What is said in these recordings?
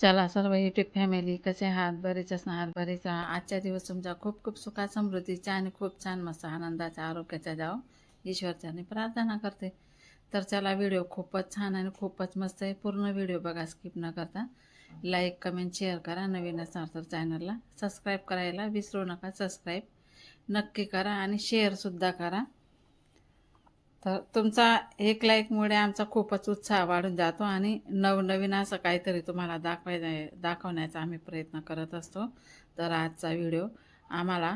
चला सर्व YouTube family कसे आहात? बरेच असणार बरेच राहा आजच्या दिवस तुमचा खूप खूप सुखा समृद्धीचा आणि खूप छान मस्त आनंदाचा आरोग्याचा जाव. ईश्वरच्याने प्रार्थना करते. तर चला व्हिडिओ खूपच छान आणि खूपच मस्त आहे. पूर्ण व्हिडिओ बघा स्किप न करता. लाईक कमेंट शेअर करा. नवीन असणार तर चॅनलला सबस्क्राईब करायला विसरू नका. सबस्क्राईब नक्की करा आणि शेअरसुद्धा करा. तर तुमचा एक लाईकमुळे आमचा खूपच उत्साह वाढून जातो आणि नवनवीन असं काहीतरी तुम्हाला दाखवाय दाखवण्याचा आम्ही प्रयत्न करत असतो. तर आजचा व्हिडिओ आम्हाला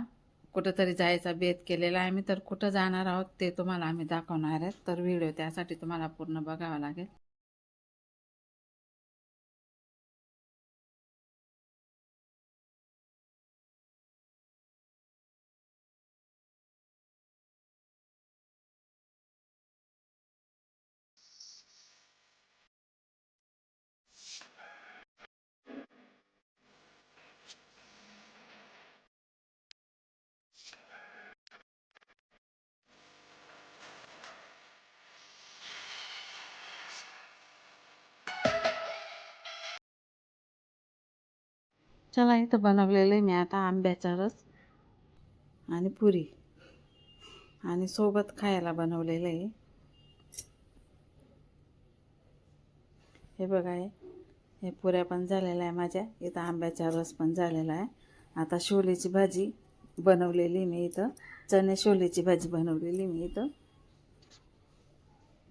कुठंतरी जायचा बेत केलेला आहे. आम्ही तर कुठं जाणार आहोत ते तुम्हाला आम्ही दाखवणार आहेत तर व्हिडिओ त्यासाठी तुम्हाला पूर्ण बघावा लागेल. चला इथं बनवलेलं आहे मी आता आंब्याचा रस आणि पुरी. आणि सोबत खायला बनवलेलं आहे. हे बघा हे पुऱ्या पण झालेल्या आहे माझ्या. इथं आंब्याचा रस पण झालेला आहे. आता शोलेची भाजी बनवलेली मी इथं. चणे शोलेची भाजी बनवलेली मी इथं.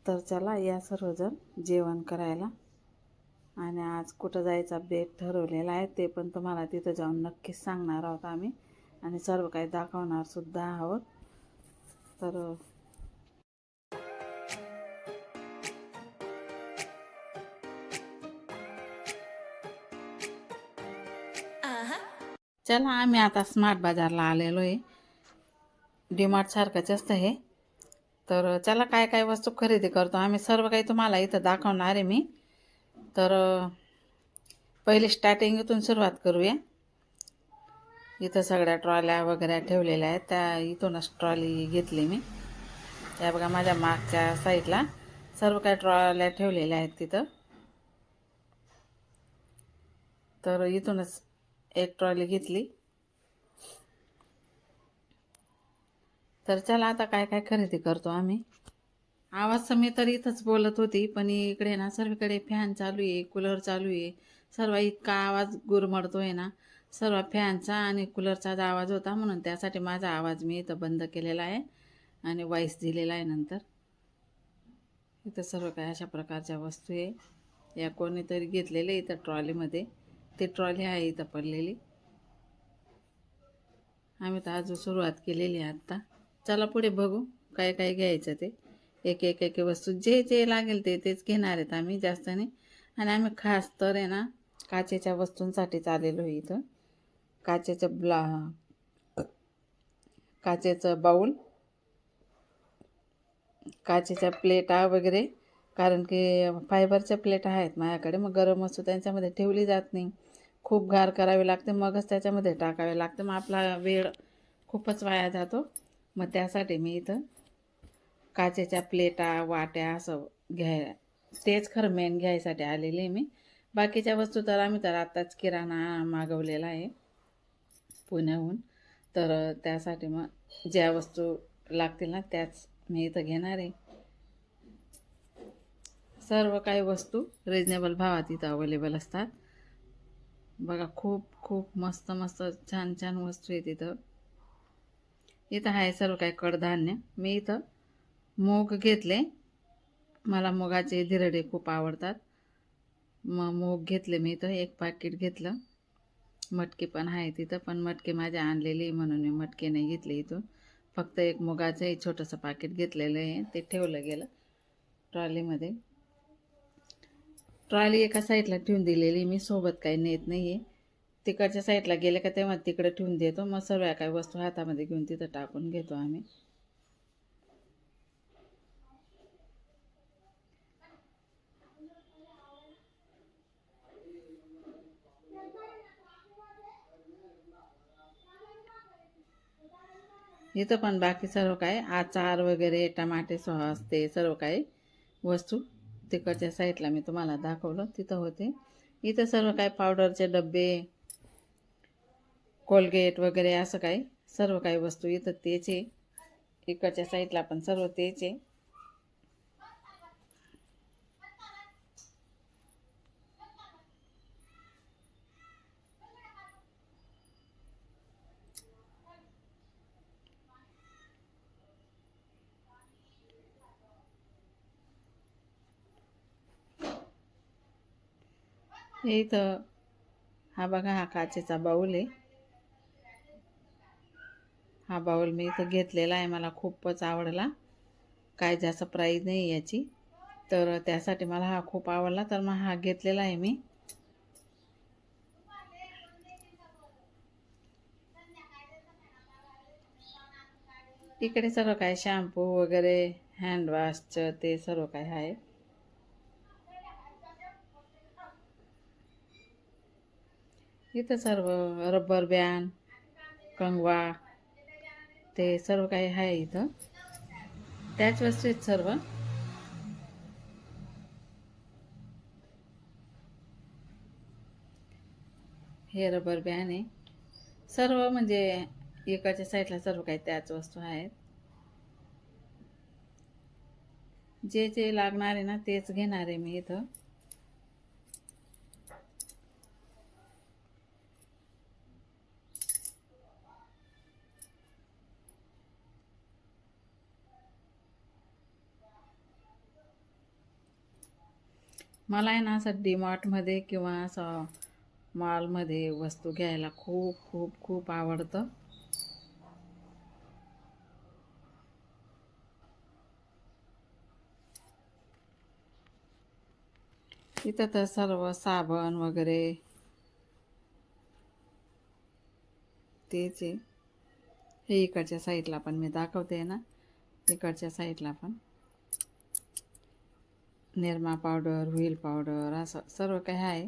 तर चला या सर्वजण जेवण करायला. आणि आज कुठं जायचा बेट ठरवलेला आहे ते पण तुम्हाला तिथं जाऊन नक्कीच सांगणार आहोत आम्ही. आणि सर्व काही दाखवणार सुद्धा आहोत. तर चला आम्ही आता स्मार्ट बाजारला आलेलो आहे. डीमार्ट सारखंच असतं हे. तर चला काय काय वस्तू खरेदी करतो? आम्ही सर्व काही तुम्हाला इथं दाखवणार आहे मी. तर पहिले स्टार्टिंग इथून सुरुवात करूया. इथं सगळ्या ट्रॉल्या वगैरे ठेवलेल्या आहेत. त्या इथूनच ट्रॉली घेतली मी. त्या बघा माझ्या मागच्या साईडला सर्व काही ट्रॉल्या ठेवलेल्या आहेत तिथं. तर इथूनच एक ट्रॉली घेतली. तर चला आता काय काय खरेदी करतो आम्ही. आवाज मी तर इथंच बोलत होती पण इकडे ना सर्वीकडे फॅन चालू आहे कूलर चालू आहे. सर्व इतका आवाज गुरमडतोय ना सर्व फॅनचा आणि कूलरचाच आवाज होता म्हणून त्यासाठी माझा आवाज मी इथं बंद केलेला आहे आणि वॉईस दिलेला आहे नंतर. इथं सर्व काही अशा प्रकारच्या वस्तू आहे. या कोणीतरी घेतलेले इथं ट्रॉलीमध्ये ती ट्रॉली आहे इथं पडलेली. आम्ही तर अजून सुरुवात केलेली आहे आत्ता. चला पुढे बघू काय काय घ्यायचं ते. एक एक एक वस्तू. जे जे लागेल ते तेच घेणार आहेत आम्ही जास्त नाही. आणि आम्ही खास तर आहे ना काचेच्या वस्तूंसाठीच आलेलो आहे इथं. काचेचं ब्ला काचेचं बाऊल काचेच्या प्लेटा वगैरे. कारण की फायबरच्या प्लेट आहेत माझ्याकडे. मग गरम वस्तू त्यांच्यामध्ये ठेवली जात नाही. खूप गार करावी लागते. मगच त्याच्यामध्ये टाकावे लागते. मग आपला वेळ खूपच वाया जातो. मग त्यासाठी मी इथं काचेच्या प्लेटा वाट्या असं घ्याय तेच खरं मेन घ्यायसाठी आलेली आहे मी. बाकीच्या वस्तू तर आम्ही तर आत्ताच किराणा मागवलेला आहे पुण्याहून. तर त्यासाठी मग ज्या वस्तू लागतील ना त्याच मी इथं घेणार आहे. सर्व काही वस्तू रिजनेबल भावात इथं अवेलेबल असतात. बघा खूप खूप मस्त मस्त छान छान वस्तू आहेत इथं इथं आहे सर्व काही कडधान्य. मी इथं मूग घेतले. मला मुगाचे धिरडे खूप आवडतात. मग मूग घेतले मी इथं. एक पाकिट घेतलं. मटके पण आहे तिथं पण मटके माझे आणलेले म्हणून मी मटके नाही घेतले इथून. फक्त एक मुगाचं एक छोटंसं पाकिट घेतलेलं आहे. ते ठेवलं गेलं ट्रॉलीमध्ये. ट्रॉली एका साईडला ठेवून दिलेली मी सोबत काही नेत नाही आहे तिकडच्या साईडला गेले का तेव्हा तिकडे ठेवून देतो. मग सर्व काही वस्तू हातामध्ये घेऊन तिथं टाकून घेतो आम्ही. इथं पण बाकी सर्व काय आचार वगैरे टमाटे सॉस ते सर्व काही वस्तू तिकडच्या साईडला मी तुम्हाला दाखवलं तिथं होते. इथं सर्व काय पावडरचे डबे कोलगेट वगैरे असं काही सर्व काही वस्तू इथं तेच आहे. इकडच्या साईडला पण सर्व तेच आहे. इथं. हा बघा हा काचेचा बाऊल आहे. हा बाऊल मी इथं घेतलेला आहे मला खूपच आवडला. काय जास्त प्राईज नाही याची. तर त्यासाठी मला हा खूप आवडला तर मग हा घेतलेला आहे मी. इकडे सर्व काय शॅम्पू वगैरे हँडवॉशचं ते सर्व काय आहे. इथं सर्व रबर बँड कंगवा ते सर्व काही आहे इथं. त्याच वस्तू आहेत सर्व. हे रबर बँड आहे. सर्व म्हणजे एकाच्या साईडला सर्व काही त्याच वस्तू आहेत. जे जे लागणार आहे ना तेच घेणार आहे मी इथं. मला आहे ना असं डीमार्टमध्ये किंवा असं मॉलमध्ये वस्तू घ्यायला खूप खूप खूप आवडतं. इथं तर सर्व साबण वगैरे तेच आहे. हे इकडच्या साईडला पण मी दाखवते ना. इकडच्या साईडला पण. निरमा पावडर व्हील पावडर असं सर्व काही आहे.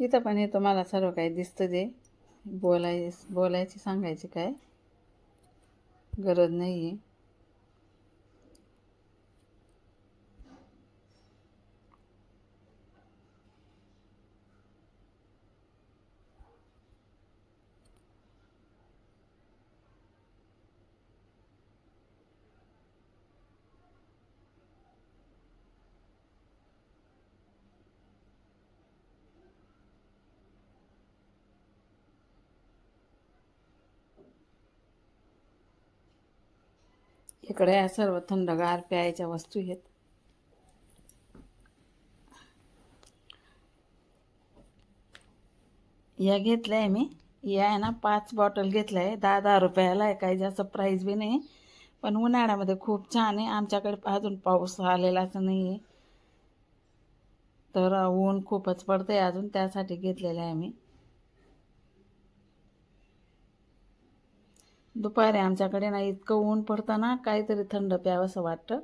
इथं पण हे तुम्हाला सर्व काही दिसतं जे. बोलाय बोलायची सांगायची काय गरज नाही आहे इकडे या सर्व थंडगार प्यायच्या वस्तू आहेत. या घेतल्या आहे मी. या आहे ना पाच बॉटल घेतल्या आहे. दहा दहा रुपयाला आहे. काही जास्त प्राईस बी नाही. पण उन्हाळ्यामध्ये खूप छान आहे. आमच्याकडे अजून पाऊस आलेलाच नाही आहे. तर ऊन खूपच पडतं आहे अजून. त्यासाठी घेतलेलं आहे मी. दुपारी आमच्याकडे ना इतकं ऊन पडताना काहीतरी थंड प्यावंसं वाटतं.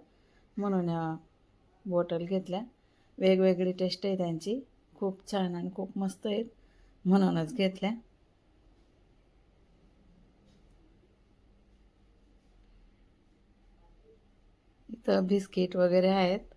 म्हणून या बॉटल घेतल्या. वेगवेगळी टेस्ट आहे त्यांची. खूप छान आणि खूप मस्त आहेत. म्हणूनच घेतल्या. इथं बिस्किट वगैरे आहेत.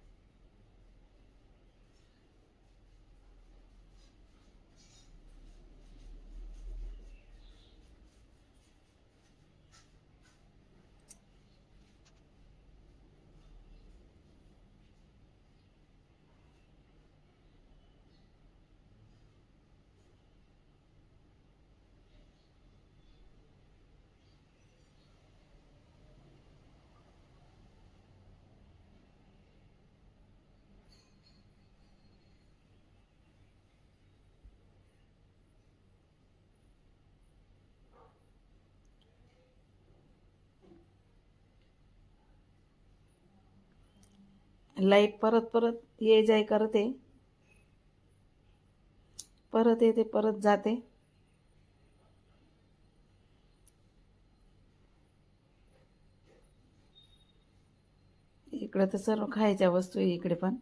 लाइट परत परत ये जाय करते. परत येते परत जाते. इकडं तर सर्व खायच्या वस्तू आहे इकडे पण.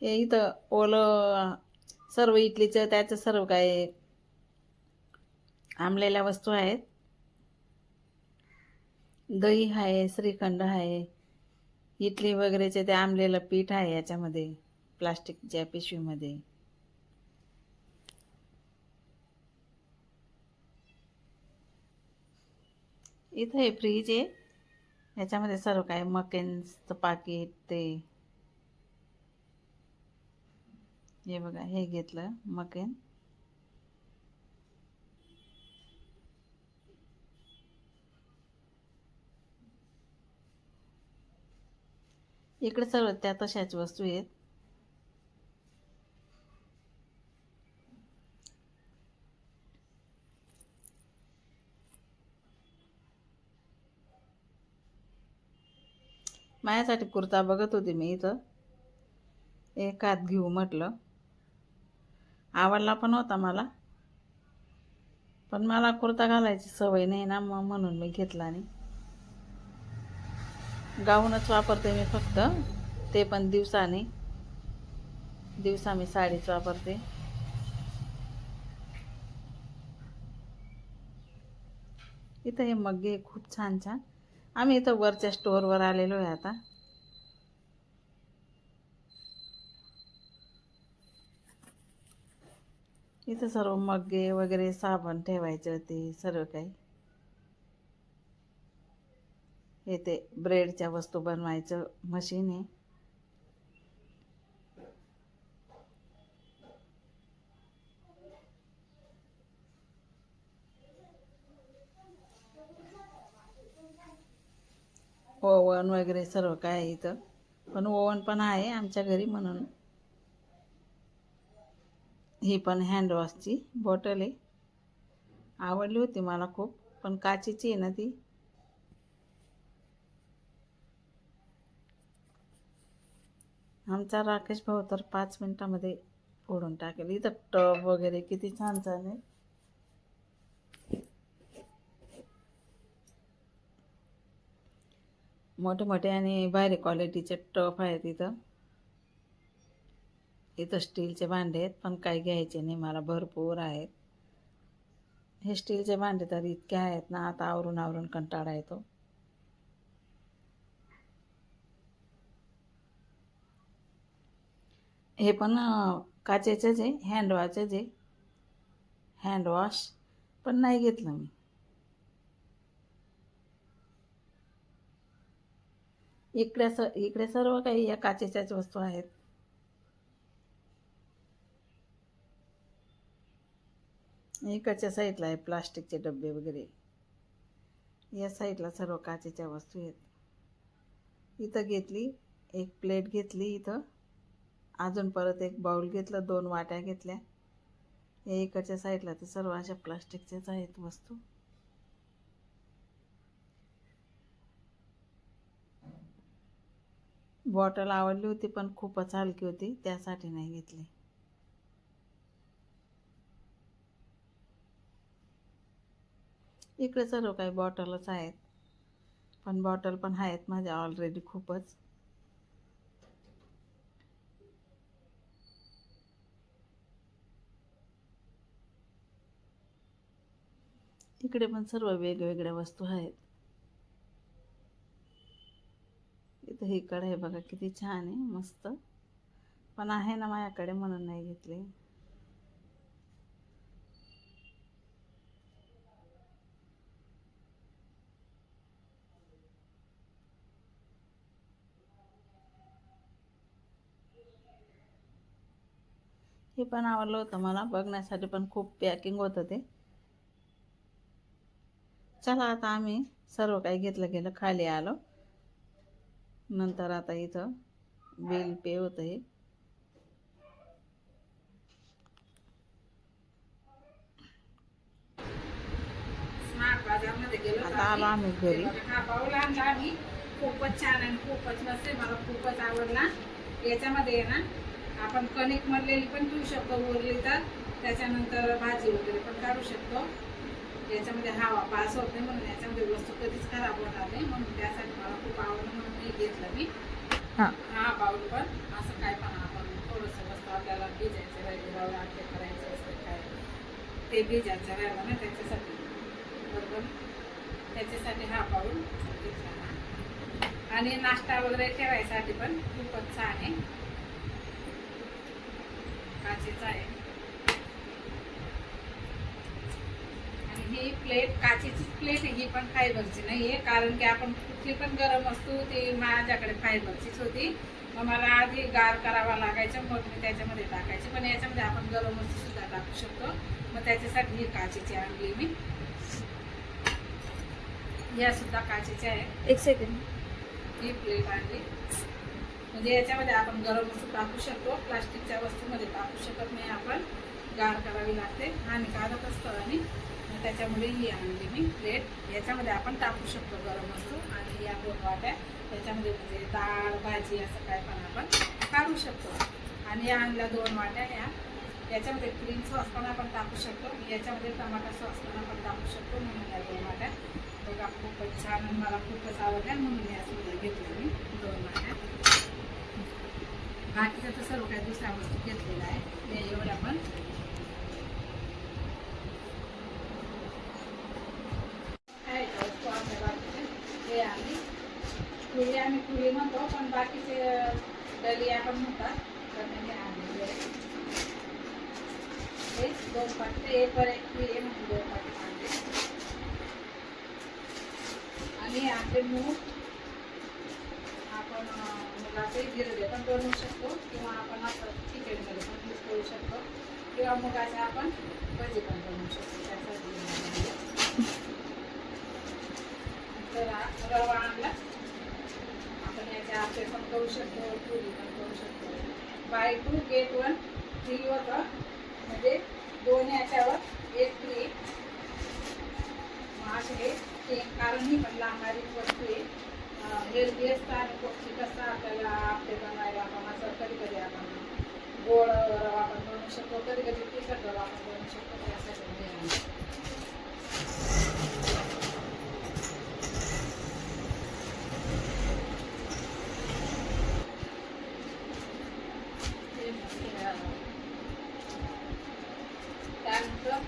हे इथं ओलं सर्व इडलीचं त्याचं सर्व काय आंबलेल्या वस्तू आहेत. दही आहे श्रीखंड आहे इडली वगैरेचे ते आंबलेलं पीठ आहे याच्यामध्ये प्लास्टिकच्या पिशवीमध्ये. इथं हे फ्रीज आहे. याच्यामध्ये सर्व काय मकेन्सचं पाकिट ते हे बघा हे घेतलं मकेन. इकडे सर्व त्या तशाच वस्तू आहेत. माझ्यासाठी कुर्ता बघत होते मी इथं. एक हात घेऊ म्हटलं. आवडला पण होता मला. पण मला कुर्ता घालायची सवय नाही ना मग म्हणून मी घेतला नाही. गाऊनच वापरते मी फक्त. ते पण दिवसाने. दिवसा मी साडीच वापरते. इथं हे मग्गे खूप छान छान. आम्ही इथं वरच्या स्टोअरवर आलेलो आहे आता. इथं सर्व मग्गे वगैरे साबण ठेवायचं ते सर्व काही. हे ते ब्रेडच्या वस्तू बनवायचं मशीन आहे. ओवन वगैरे सर्व काय आहे इथं. पण ओवन पण आहे आमच्या घरी म्हणून. ही पण हँडवॉशची बॉटल आहे. आवडली होती मला खूप पण काचेची आहे ना ती. आमचा राकेश भाऊ तर पाच मिनटामध्ये फोडून टाकेल. इथं टब वगैरे किती छान छान आहे. मोठे मोठे आणि भारी क्वालिटीचे टप आहेत इथं. इथं स्टीलचे भांडे आहेत पण काही घ्यायचे नाही. मला भरपूर आहेत. हे स्टीलचे भांडे तर इतके आहेत ना आता आवरून आवरून कंटाळा येतो. हे पण काचेचेच आहे हँडवॉचच आहे. हँडवॉश पण नाही घेतलं मी. इकडे स इकडे सर्व काही या काचेच्याच वस्तू आहेत. इकडच्या साईडला आहे प्लास्टिकचे डबे वगैरे. या साईडला सर्व काचेच्या वस्तू आहेत. इथं घेतली एक प्लेट घेतली इथं. अजून परत एक बाऊल घेतलं दोन वाट्या घेतल्या. या इकडच्या साईडला तर सर्व अशा प्लास्टिकच्याच आहेत वस्तू. बॉटल आवडली होती पण खूपच हलकी होती त्यासाठी नाही घेतली. इकडे सर्व काही बॉटलच आहेत. पण बॉटल पण आहेत माझ्या ऑलरेडी खूपच. इकडे पण सर्व वेगवेगळ्या वस्तू आहेत. इथं ही आहे बघा किती छान आहे मस्त. पण आहे ना माझ्याकडे म्हणून नाही घेतली. हे पण आवडलं होतं मला. बघण्यासाठी पण खूप पॅकिंग होतं ते. चला आता आम्ही सर्व काही घेतलं गेलं खाली आलो. नंतर आता इथं बिल पे होतं हे. आता आलो आम्ही. घरी. खूपच छान आणि खूपच मस्त मला खूपच आवडला. याच्यामध्ये ना आपण कणिक मरलेली पण ठेवू शकतो उरली तर. त्याच्यानंतर भाजी वगैरे पण काढू शकतो. याच्यामध्ये हवा पास होत नाही म्हणून याच्यामध्ये वस्तू कधीच खराब होणार नाही म्हणून त्यासाठी मला खूप आवडलं म्हणून मी घेतलं मी. हां. हा बाऊल पण असं काय पण आपण भिजायचं राहिले रवा आटे करायचं असं काय ते भिजायचं राहिलं ना त्याच्यासाठी. बरोबर? त्याच्यासाठी हा पाऊल घेतला. आणि नाश्ता वगैरे ठेवायसाठी पण खूपच छान आहे. काचेचा आहे. आणि ही प्लेट काचेची प्लेट ही पण फायबरची नाही आहे कारण की आपण कुठली पण गरम वस्तू ती माझ्याकडे फायबरचीच होती. मग मला आधी गार करावा लागायचं मग मी त्याच्यामध्ये टाकायचे. पण याच्यामध्ये आपण गरम वस्तू सुद्धा टाकू शकतो. मग त्याच्यासाठी ही काचेची आणली मी. या सुद्धा काचेच्या आहे एक सेकंड ही प्लेट आणली. म्हणजे याच्यामध्ये आपण गरम वस्तू टाकू शकतो. प्लास्टिकच्या वस्तूमध्ये टाकू शकत नाही आपण. गार करावी लागते. हानिकारक असतं आणि मग त्याच्यामुळे ही आणली मी प्लेट. याच्यामध्ये आपण टाकू शकतो गरम वस्तू आणि या दोन वाट्या. याच्यामध्ये म्हणजे डाळ भाजी असं काय पण आपण काढू शकतो. आणि या आणल्या दोन वाट्या या. याच्यामध्ये क्रीम सॉस पण आपण टाकू शकतो. याच्यामध्ये टमाटा सॉस पण आपण टाकू शकतो म्हणून या दोन वाट्या. बघा खूपच छान मला खूपच आवडल्या म्हणून या सुद्धा घेतल्या मी दोन वाट्या. बाकीचं तर सर्व काही दुसऱ्या वस्तू घेतलेला आहे ते एवढ्या पण हे आम्ही पुरी आम्ही पुरी म्हणतो पण बाकीचे दलिया पण म्हणतात. तर हे आणलेले हे दोन पाकिटे एक पर एक फ्री आहे म्हणून दोन पाकिट आणले आणि आपले मूग अं, गिरले गिरडे पण बनवू शकतो किंवा आपण असं चिकनमध्ये पण यूज करू शकतो. किंवा मुगाचे आपण भजी पण बनवू शकतो. त्यासाठी तर रवा आणला आपण याचे आप्पे पण करू शकतो पुरी पण करू शकतो. Buy two get one free होतं. म्हणजे दोन याच्यावर एक फ्री मग असे हे कारण ही पण लागणारी वस्तू आहे. हेल्दी असतं आणि पौष्टिक असतं आपल्याला आपले बनवायला आपण असं कधी कधी आपण गोड रवा पण बनवू शकतो कधी कधी तिखट रवा आपण बनवू शकतो त्यासाठी मी आणलं. हे मस्त आहे. त्यानंतर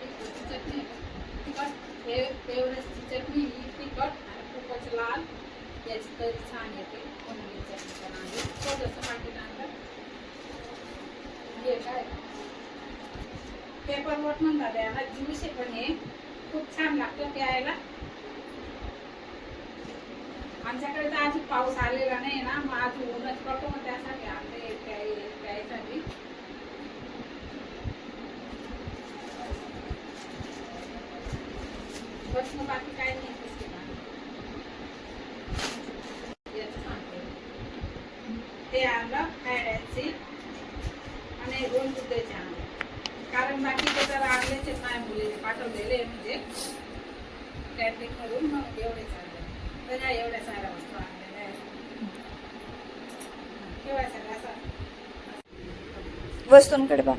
तिखटची चटणी तिखट हे एवढ्याची चटणी ही तिखट आणि खूपच लाल याची तरी छान येते म्हणून ही चटणी पण आणली थोडंसं पाकिट आणलं हे काय पेपर बोट म्हणतात याला ज्यूस आहे पण हे खूप छान लागतं प्यायला आमच्याकडे तर अजून पाऊस आलेला नाही ना मग अजून ऊनच पडतो मग त्यासाठी आणले प्याय प्यायसाठी बस मग बाकी काय नाही ते आणलं हॅडॅन्सी आणि दोन दुधाचे आणले कारण बाकीचे तर आणलेचे नाही मुलीने पाठवलेले म्हणजे. कॅटरिंग करून मग एवढे चालले. तर ह्या एवढ्या साऱ्या वस्तू आणलेल्या आहेत. ठेवायचं का वस्तूंकडे बघ